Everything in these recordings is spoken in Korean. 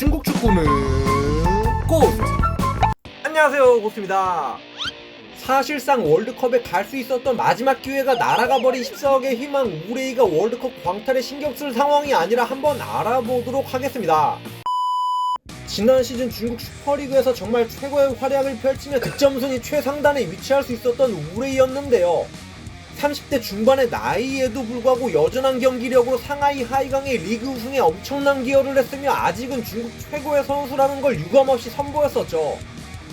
중국 축구는 꽃! 안녕하세요 고스입니다. 사실상 월드컵에 갈 수 있었던 마지막 기회가 날아가 버린 14억의 희망 우레이가 월드컵 광탈에 신경 쓸 상황이 아니라 한번 알아보도록 하겠습니다. 지난 시즌 중국 슈퍼리그에서 정말 최고의 활약을 펼치며 득점 순위 최상단에 위치할 수 있었던 우레이였는데요 30대 중반의 나이에도 불구하고 여전한 경기력으로 상하이 하이강의 리그 우승에 엄청난 기여를 했으며 아직은 중국 최고의 선수라는 걸 유감없이 선보였었죠.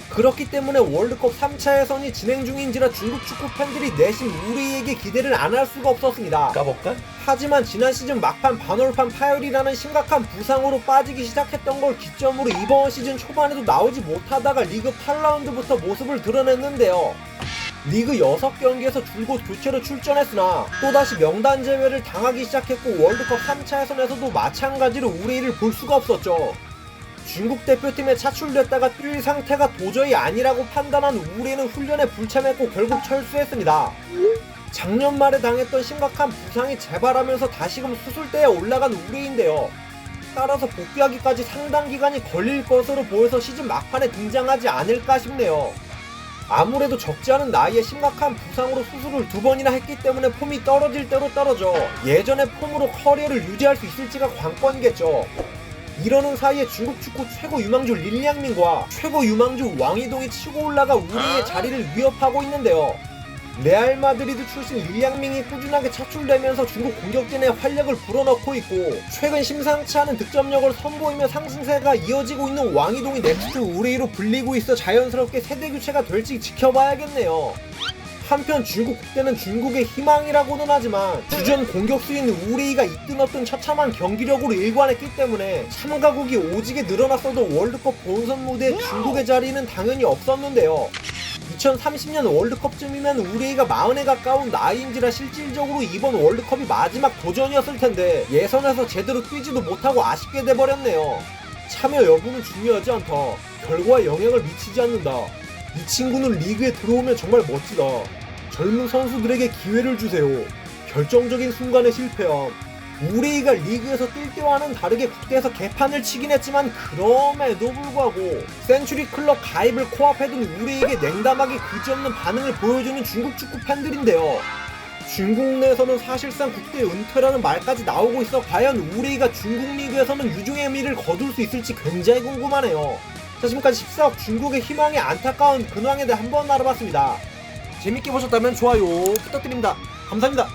그렇기 때문에 월드컵 3차 예선이 진행 중인지라 중국 축구 팬들이 내심 우리에게 기대를 안 할 수가 없었습니다. 까볼까? 하지만 지난 시즌 막판 반월판 파열이라는 심각한 부상으로 빠지기 시작했던 걸 기점으로 이번 시즌 초반에도 나오지 못하다가 리그 8라운드부터 모습을 드러냈는데요. 리그 6경기에서 줄곧 교체로 출전했으나 또다시 명단 제외를 당하기 시작했고 월드컵 3차 예선에서도 마찬가지로 우리를 볼 수가 없었죠. 중국 대표팀에 차출됐다가 뛸 상태가 도저히 아니라고 판단한 우리는 훈련에 불참했고 결국 철수했습니다. 작년 말에 당했던 심각한 부상이 재발하면서 다시금 수술대에 올라간 우리인데요. 따라서 복귀하기까지 상당 기간이 걸릴 것으로 보여서 시즌 막판에 등장하지 않을까 싶네요. 아무래도 적지 않은 나이에 심각한 부상으로 수술을 두 번이나 했기 때문에 폼이 떨어질 대로 떨어져 예전의 폼으로 커리어를 유지할 수 있을지가 관건이겠죠. 이러는 사이에 중국 축구 최고 유망주 릴리앙민과 최고 유망주 왕이동이 치고 올라가 우리의 자리를 위협하고 있는데요. 레알 마드리드 출신 릴리앙밍이 꾸준하게 차출되면서 중국 공격진의 활력을 불어넣고 있고 최근 심상치 않은 득점력을 선보이며 상승세가 이어지고 있는 왕이동이 넥스트 우레이로 불리고 있어 자연스럽게 세대 교체가 될지 지켜봐야겠네요. 한편 중국 국대는 중국의 희망이라고는 하지만 주전 공격수인 우레이가 이끈 처참한 경기력으로 일관했기 때문에 참가국이 오지게 늘어났어도 월드컵 본선 무대에 중국의 자리는 당연히 없었는데요. 2030년 월드컵쯤이면 우리가 마흔에 가까운 나이인지라 실질적으로 이번 월드컵이 마지막 도전이었을 텐데 예선에서 제대로 뛰지도 못하고 아쉽게 돼버렸네요. 참여 여부는 중요하지 않다. 결과에 영향을 미치지 않는다. 이 친구는 리그에 들어오면 정말 멋지다. 젊은 선수들에게 기회를 주세요. 결정적인 순간에 실패함. 우레이가 리그에서 뛸 때와는 다르게 국대에서 개판을 치긴 했지만 그럼에도 불구하고 센츄리 클럽 가입을 코앞에 둔 우레이에게 냉담하게 그지없는 반응을 보여주는 중국 축구 팬들인데요. 중국 내에서는 사실상 국대 은퇴라는 말까지 나오고 있어 과연 우레이가 중국 리그에서는 유종의 미를 거둘 수 있을지 굉장히 궁금하네요. 자 지금까지 14억 중국의 희망이 안타까운 근황에 대해 한번 알아봤습니다. 재밌게 보셨다면 좋아요 부탁드립니다. 감사합니다.